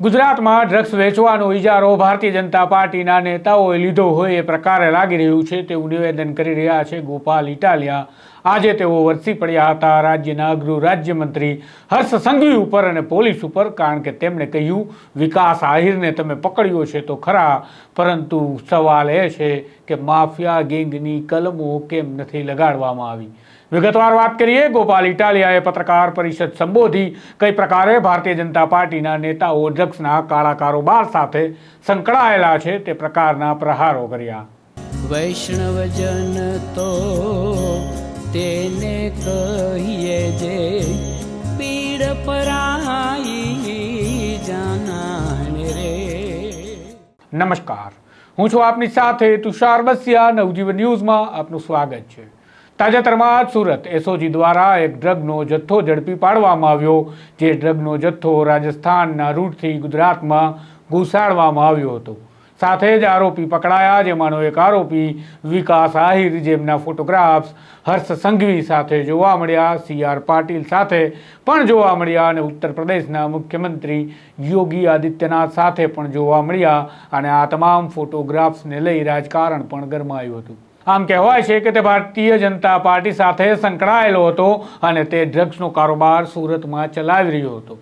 ગુજરાતમાં ડ્રગ્સ વેચવાનો ઇજારો ભારતીય જનતા પાર્ટીના નેતાઓએ લીધો હોય એ પ્રકારે લાગી રહ્યું છે તેવું નિવેદન કરી રહ્યા છે ગોપાલ ઇટાલિયા. આજે તેઓ વરસી પડ્યા હતા રાજ્યના ગૃહ રાજ્યમંત્રી હર્ષ સંઘવી ઉપર અને પોલીસ ઉપર કારણ કે તેમણે કહ્યું, વિકાસ આહિરને તમે પકડ્યો છે તો ખરા, પરંતુ સવાલ એ છે કે માફિયા ગેંગની કલમો કેમ નથી લગાડવામાં આવી? વિગતવાર વાત કરીએ ગોપાલ ઇટાલિયાએ પત્રકાર પરિષદ સંબોધી. કઈ પ્રકારે ભારતીય જનતા પાર્ટીના નેતાઓ ડ્રગ્સના કાળા કારોબાર સાથે સંકળાયેલા છે તે પ્રકારના પ્રહારો કર્યા. વૈષ્ણવજન તો તેને કહીએ જે પીડ પરાઈ જાનાને રે. નમસ્કાર. હું છું આપની સાથે તુષાર બસિયા. નવજીવન ન્યૂઝમાં આપનું સ્વાગત છે. તાજેતરમાં સુરત એસઓજી દ્વારા એક ડ્રગનો જથ્થો ઝડપી પાડવામાં આવ્યો, જે ડ્રગનો જથ્થો રાજસ્થાનના રૂટથી ગુજરાતમાં ઘુસાડવામાં આવ્યો હતો. સાથે જ આરોપી પકડાયા, જેમાંનો એક આરોપી વિકાસ આહિર જેમના ફોટોગ્રાફ્સ હર્ષ સંઘવી સાથે જોવા મળ્યા, સી આર પાટીલ સાથે પણ જોવા મળ્યા અને ઉત્તર પ્રદેશના મુખ્યમંત્રી યોગી આદિત્યનાથ સાથે પણ જોવા મળ્યા. અને આ તમામ ફોટોગ્રાફ્સને લઈ રાજકારણ પણ ગરમાયું હતું. આમ કહેવાય છે કે તે ભારતીય જનતા પાર્ટી સાથે સંકળાયેલો હતો અને તે ડ્રગ્સનો કારોબાર સુરતમાં ચલાવી રહ્યો હતો.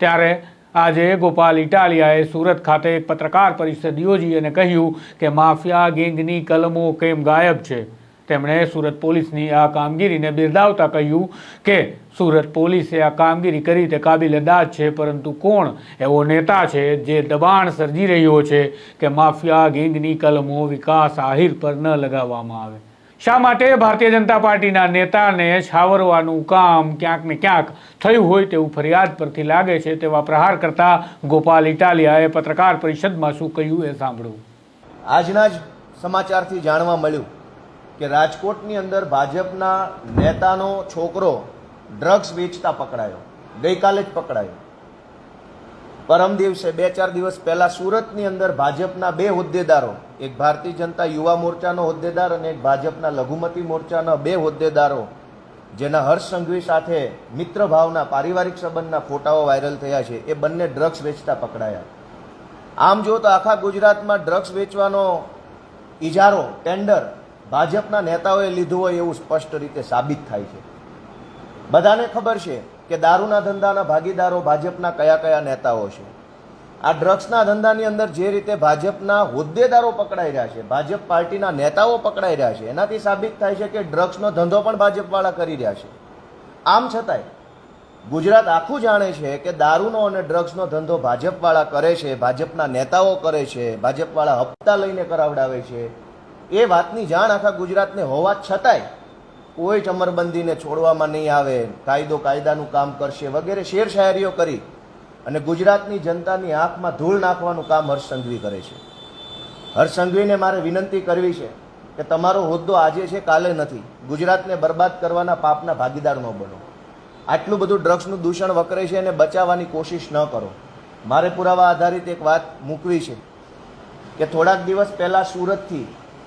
ત્યારે આજે ગોપાલ ઇટાલિયાએ સુરત ખાતે એક પત્રકાર પરિષદ યોજી અને કહ્યું કે માફિયા ગેંગની કલમો કેમ ગાયબ છે? તેમણે સુરત પોલીસની આ કામગીરીને બિરદાવતા કહ્યું કે સુરત પોલીસે આ કામગીરી કરી તે કાબિલ દાદ છે, પરંતુ કોણ? એવો નેતા છે જે દબાણ સર્જી રહ્યો છે કે માફિયા ગેંગની કલમો વિકાસ આહિર પર ન લગાવવામાં આવે. શા માટે ભારતીય જનતા પાર્ટીના નેતાને છાવરવાનું કામ ક્યાંક ને ક્યાંક થયું હોય તેવું ફરિયાદ પરથી લાગે છે તેવા પ્રહાર કરતા ગોપાલ ઇટાલિયાએ પત્રકાર પરિષદમાં શું કહ્યું એ સાંભળ્યું આજના જ સમાચારથી જાણવા મળ્યું કે રાજકોટની અંદર ભાજપના નેતાનો છોકરો ડ્રગ્સ વેચતા પકડાયો. ગઈકાલે જ પકડાયો. પરમ દિવસે બે ચાર દિવસ પહેલા સુરતની અંદર ભાજપના બે હોદ્દેદારો, એક ભારતીય જનતા યુવા મોરચાનો હોદ્દેદાર અને એક ભાજપના લઘુમતી મોરચાના બે હોદ્દેદારો, જેના હર્ષ સંઘવી સાથે મિત્ર ભાવના, પારિવારિક સંબંધના ફોટાઓ વાયરલ થયા છે, એ બંને ડ્રગ્સ વેચતા પકડાયા. આમ જો તો આખા ગુજરાતમાં ડ્રગ્સ વેચવાનો ઇજારો ટેન્ડર ભાજપના નેતાઓએ લીધું હોય એવું સ્પષ્ટ રીતે સાબિત થાય છે. બધાને ખબર છે કે દારૂના ધંધાના ભાગીદારો ભાજપના કયા કયા નેતાઓ છે. આ ડ્રગ્સના ધંધાની અંદર જે રીતે ભાજપના હોદ્દેદારો પકડાઈ રહ્યા છે, ભાજપ પાર્ટીના નેતાઓ પકડાઈ રહ્યા છે, એનાથી સાબિત થાય છે કે ડ્રગ્સનો ધંધો પણ ભાજપવાળા કરી રહ્યા છે. આમ છતાંય, ગુજરાત આખું જાણે છે કે દારૂનો અને ડ્રગ્સનો ધંધો ભાજપવાળા કરે છે, ભાજપના નેતાઓ કરે છે, ભાજપવાળા હપ્તા લઈને કરાવડાવે છે. એ વાતની જાણ આખા ગુજરાતને હોવા છતાંય કોઈ ચમરબંધીને છોડવામાં નહીં આવે, કાયદો કાયદાનું કામ કરશે વગેરે શેર શાયરીઓ કરી અને ગુજરાતની જનતાની આંખમાં ધૂળ નાખવાનું કામ હર્ષ સંઘવી કરે છે. હર્ષ સંઘવીને મારે વિનંતી કરવી છે કે તમારો હોદ્દો આજે છે, કાલે નથી. ગુજરાતને બરબાદ કરવાના પાપના ભાગીદાર ન બનો. આટલું બધું ડ્રગ્સનું દૂષણ વકરે છે અને બચાવવાની કોશિશ ન કરો. મારે પુરાવા આધારિત એક વાત મૂકવી છે કે થોડાક દિવસ પહેલાં સુરતથી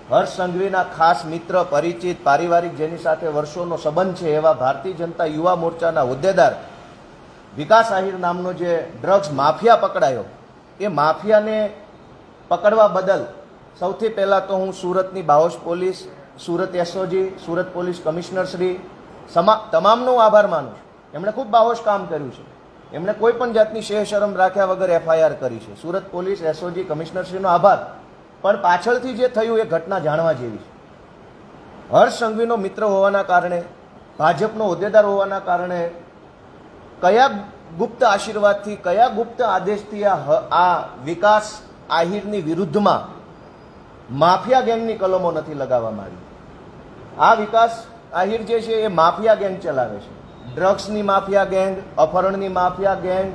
હર્ષ સંઘવીના ખાસ મિત્ર, પરિચિત, પારિવારિક, જેની સાથે વર્ષોનો સંબંધ છે એવા ભારતીય જનતા યુવા મોરચાના હોદ્દેદાર વિકાસ આહિર નામનો જે ડ્રગ્સ માફિયા પકડાયો, એ માફિયાને પકડવા બદલ સૌથી પહેલાં તો હું સુરતની બાહોશ police, Surat SOG, Surat police commissioner Shri Sama, તમામનો આભાર માનું છું. એમણે ખૂબ બાહોશ કામ કર્યું છે. એમણે કોઈ પણ જાતની શેહ શરમ રાખ્યા વગર એફઆઈઆર કરી છે. સુરત પોલીસ, એસઓજી, કમિશનરશ્રીનો આભાર. પણ પાછળથી જે થયું એ ઘટના જાણવા જેવી છે. હર્ષ સંઘવીનો મિત્ર હોવાના કારણે, ભાજપનો હોદ્દેદાર હોવાના કારણે કયા ગુપ્ત આશીર્વાદથી, કયા ગુપ્ત આદેશથી આ આ વિકાસ આહિરની વિરુદ્ધમાં માફિયા ગેંગની કલમો નથી લગાવવામાં આવી? આ વિકાસ આહિર જે છે એ માફિયા ગેંગ ચલાવે છે. ડ્રગ્સની માફિયા ગેંગ, અપહરણની માફિયા ગેંગ,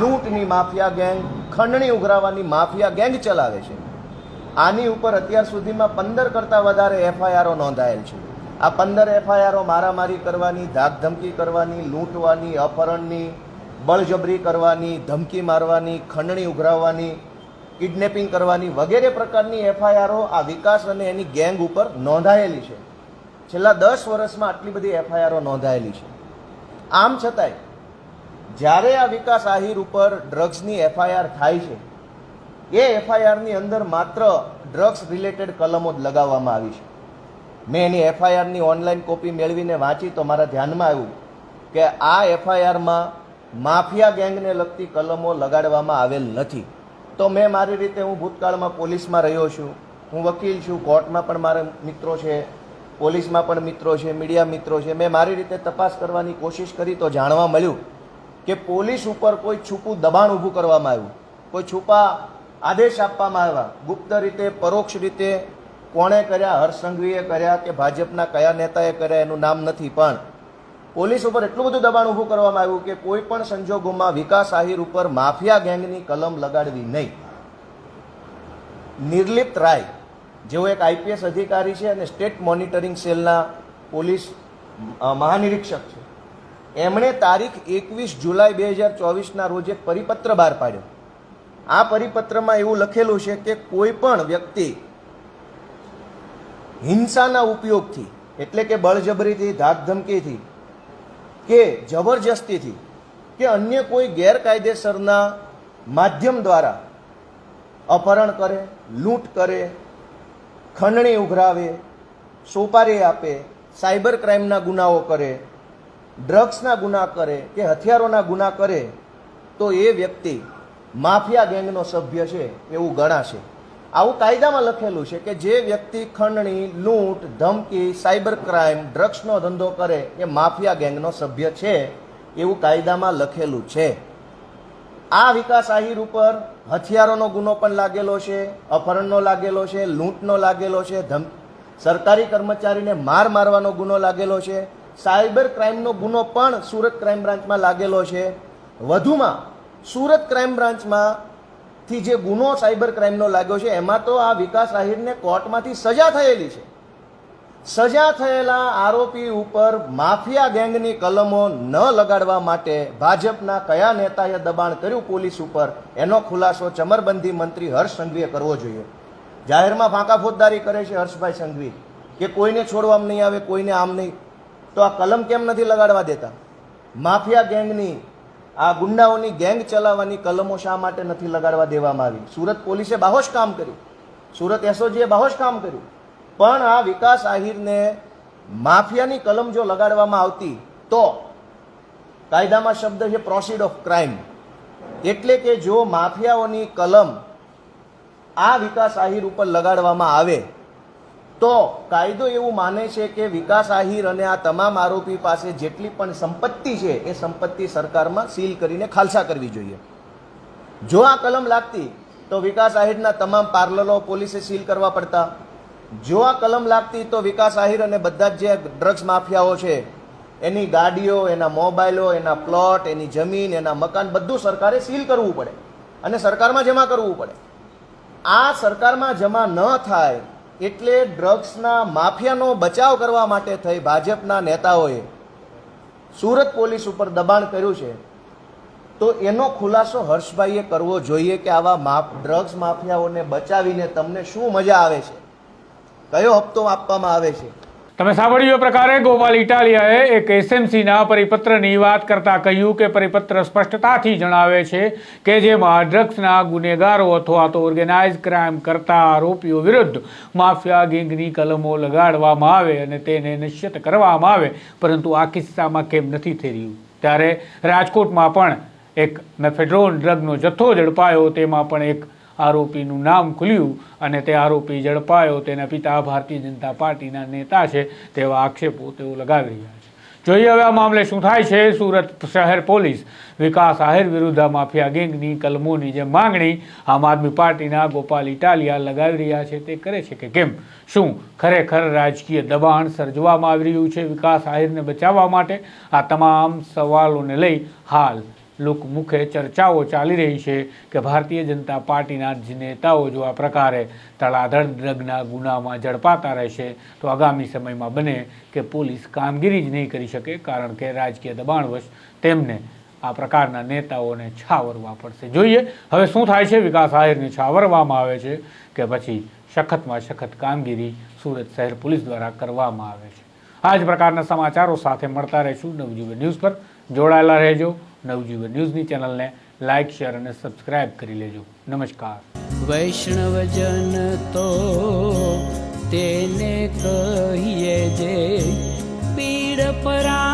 લૂંટની માફિયા ગેંગ, ખંડણી ઉઘરાવાની માફિયા ગેંગ ચલાવે છે. આની ઉપર અત્યાર સુધીમાં પંદર કરતાં વધારે એફઆઈઆરો નોંધાયેલ છે. આ પંદર એફઆઈઆરો મારામારી કરવાની, ધાકધમકી કરવાની, લૂંટવાની, અપહરણની, બળજબરી કરવાની, ધમકી મારવાની, ખંડણી ઉઘરાવવાની, કિડનેપિંગ કરવાની વગેરે પ્રકારની એફઆઈઆરો આ વિકાસ અને એની ગેંગ ઉપર નોંધાયેલી છે. છેલ્લા દસ વર્ષમાં આટલી બધી એફઆઈઆરો નોંધાયેલી છે. આમ છતાંય, જ્યારે આ વિકાસ આહિર ઉપર ડ્રગ્સની એફઆઈઆર થાય છે એ એફઆઈઆરની અંદર માત્ર ડ્રગ્સ રિલેટેડ કલમો જ લગાવવામાં આવી છે. મેં એની એફઆઈઆરની ઓનલાઈન કોપી મેળવીને વાંચી તો મારા ધ્યાનમાં આવ્યું કે આ એફઆઈઆરમાં માફિયા ગેંગને લગતી કલમો લગાડવામાં આવેલ નથી. તો મેં મારી રીતે હું ભૂતકાળમાં પોલીસમાં રહ્યો છું. હું વકીલ છું, કોર્ટમાં પણ મારા મિત્રો છે, પોલીસમાં પણ મિત્રો છે, મીડિયા મિત્રો છે. મેં મારી રીતે તપાસ કરવાની કોશિશ કરી તો જાણવા મળ્યું કે પોલીસ ઉપર કોઈ છૂપું દબાણ ઊભું કરવામાં આવ્યું. કોઈ છુપા આદેશ આપવામાં આવ્યા. ગુપ્ત રીતે, પરોક્ષ રીતે કોણે કર્યા? હર્ષસંઘવીએ કર્યા કે ભાજપના કયા નેતાએ કર્યા એનું નામ નથી. પણ પોલીસ ઉપર એટલું બધું દબાણ ઊભું કરવામાં આવ્યું કે કોઈ પણ સંજોગોમાં વિકાસ આહિર ઉપર માફિયા ગેંગની કલમ લગાડવી નહીં. નિર્લિપ્ત રાય, જેઓ એક આઈપીએસ અધિકારી છે અને સ્ટેટ મોનિટરિંગ સેલના પોલીસ મહાનિરીક્ષક છે. એમણે તારીખ એકવીસ જુલાઈ બે હજાર ચોવીસના રોજ એક પરિપત્ર બહાર પાડ્યો. આ પરિપત્રમાં એવું લખેલું છે કે કોઈ પણ વ્યક્તિ હિંસાના ઉપયોગથી, એટલે કે બળજબરીથી, ધાકધમકીથી, કે જબરજસ્તીથી, કે અન્ય કોઈ ગેરકાયદેસરના માધ્યમ દ્વારા અપહરણ કરે, લૂંટ કરે, ખંડણી ઉઘરાવે, સોપારી આપે, સાયબર ક્રાઇમના ગુનાઓ કરે, ડ્રગ્સના ગુના કરે, કે હથિયારોના ગુના કરે, તો એ વ્યક્તિ માફિયા ગેંગનો સભ્ય છે, એવું ગણાશે. આવું કાયદામાં લખેલું છે કે જે વ્યક્તિ ખંડણી, લૂંટ, ધમકી, સાયબર ક્રાઇમ, ડ્રગ્સનો ધંધો કરે, એ માફિયા ગેંગનો સભ્ય છે, એવું કાયદામાં લખેલું છે. આ વિકાસ આહિર ઉપર હથિયારોનો ગુનો પણ લાગેલો છે, અપહરણનો લાગેલો છે, લૂંટનો લાગેલો છે, ધમ, સરકારી કર્મચારીને માર મારવાનો ગુનો લાગેલો છે, સાયબર ક્રાઇમનો ગુનો પણ સુરત ક્રાઇમ બ્રાન્ચમાં લાગેલો છે. વધુમાં સુરત ક્રાઇમ બ્રાન્ચમાં થી જે ગુનો સાયબર ક્રાઇમનો લાગ્યો છે, એમાં તો આ વિકાસ આહિરને કોર્ટમાંથી સજા થયેલી છે. સજા થયેલા આરોપી ઉપર માફિયા ગેંગની કલમો ન લગાડવા માટે ભાજપના કયા નેતાએ દબાણ કર્યું પોલીસ ઉપર, એનો ખુલાસો ચમરબંધી મંત્રી હર્ષ સંઘવીએ કરવો જોઈએ. જાહેરમાં ફાંકા ફોજદારી કરે છે હર્ષભાઈ સંઘવી, કે કોઈને છોડવામાં નહીં આવે, કોઈને આમ નહીં, તો આ કલમ કેમ નથી લગાડવા દેતા? માફિયા ગેંગની આ ગુંડાઓની ગેંગ ચલાવવાની કલમો શા માટે નથી લગાડવા દેવામાં આવી? સુરત પોલીસે બાહોશ કામ કર્યું. સુરત એસઓજીએ બાહોશ કામ કર્યું. પણ આ વિકાસ આહિરને માફિયાની કલમ જો લગાડવામાં આવતી તો કાયદામાં શબ્દ છે પ્રોસીડ ઓફ ક્રાઇમ એટલે કે જો માફિયાઓની કલમ આ વિકાસ આહિર ઉપર લગાડવામાં આવે તો કાયદો એવું માને છે કે વિકાસ આહિર અને આ તમામ આરોપી પાસે જેટલી પણ સંપત્તિ છે, એ સંપત્તિ સરકારમાં સીલ કરીને ખાલસા કરવી જોઈએ. જો આ કલમ લાગતી, તો વિકાસ આહિરના તમામ પાર્લરો પોલીસે સીલ કરવા પડતા. જો આ કલમ લાગતી, તો વિકાસ આહિર અને બધા જ જે ડ્રગ્સ માફિયાઓ છે, એની ગાડીઓ, એના મોબાઈલો, એના પ્લોટ, એની જમીન, એના મકાન, બધું સરકારે સીલ કરવું પડે. અને સરકારમાં જમા કરવું પડે. આ સરકારમાં જમા ન થાય એટલે ડ્રગ્સના માફિયાનો બચાવ કરવા માટે થઈ ભાજપના નેતાઓએ સુરત પોલીસ ઉપર દબાણ કર્યું છે. તો એનો ખુલાસો હર્ષભાઈએ કરવો જોઈએ કે આવા માફ, ડ્રગ્સ માફિયાઓને બચાવીને તમને શું મજા આવે છે? કયો હપ્તો આપવામાં આવે છે? તમે સાંભળ્યું એ પ્રકારે ગોપાલ ઇટાલિયાએ એક એસએમસીના પરિપત્રની વાત કરતાં કહ્યું કે પરિપત્ર સ્પષ્ટતાથી જણાવે છે કે જેમાં ડ્રગ્સના ગુનેગારો અથવા તો ઓર્ગેનાઇઝ ક્રાઇમ કરતા આરોપીઓ વિરુદ્ધ માફિયા ગેંગની કલમો લગાડવામાં આવે અને તેને નિશ્ચિત કરવામાં આવે. પરંતુ આ કિસ્સામાં કેમ નથી થઈ રહ્યું? ત્યારે રાજકોટમાં પણ એક મેફેડ્રોન ડ્રગનો જથ્થો ઝડપાયો, તેમાં પણ એક આરોપીનું નામ ખુલ્યું અને તે આરોપી ઝડપાયો. તેના પિતા ભારતીય જનતા પાર્ટીના નેતા છે તેવા આક્ષેપો તેઓ લગાવી રહ્યા છે. જોઈએ હવે આ મામલે શું થાય છે. સુરત શહેર પોલીસ વિકાસ આહિર વિરુદ્ધ માફિયા ગેંગની કલમોની જે માંગણી આમ આદમી પાર્ટીના ગોપાલ ઇટાલિયા લગાવી રહ્યા છે તે કરે છે કે કેમ? શું ખરેખર રાજકીય દબાણ સર્જવામાં આવી રહ્યું છે વિકાસ આહિરને બચાવવા માટે? આ તમામ સવાલોને લઈ હાલ લોકમુખે ચર્ચાઓ ચાલી રહી છે કે ભારતીય જનતા પાર્ટીના જ નેતાઓ જો આ પ્રકારે તળાધડ ડ્રગના ગુનામાં ઝડપાતા રહેશે, તો આગામી સમયમાં બને કે પોલીસ કામગીરી જ નહીં કરી શકે, કારણ કે રાજકીય દબાણવશ તેમને આ પ્રકારના નેતાઓને છાવરવા પડશે. જોઈએ, હવે શું થાય છે? વિકાસ આહિરને છાવરવામાં આવે છે કે પછી સખતમાં સખત કામગીરી સુરત શહેર પોલીસ દ્વારા કરવામાં આવે છે. આ જ પ્રકારના સમાચારો સાથે મળતા રહેશું નવજીવન ન્યૂઝ પર. જોડાયેલા રહેજો. નવજીવન ન્યૂઝની ચેનલને લાઇક શેર અને સબસ્ક્રાઇબ કરી લેજો નમસ્કાર વૈષ્ણવજન તો તેને કહીએ જે પીડ પરા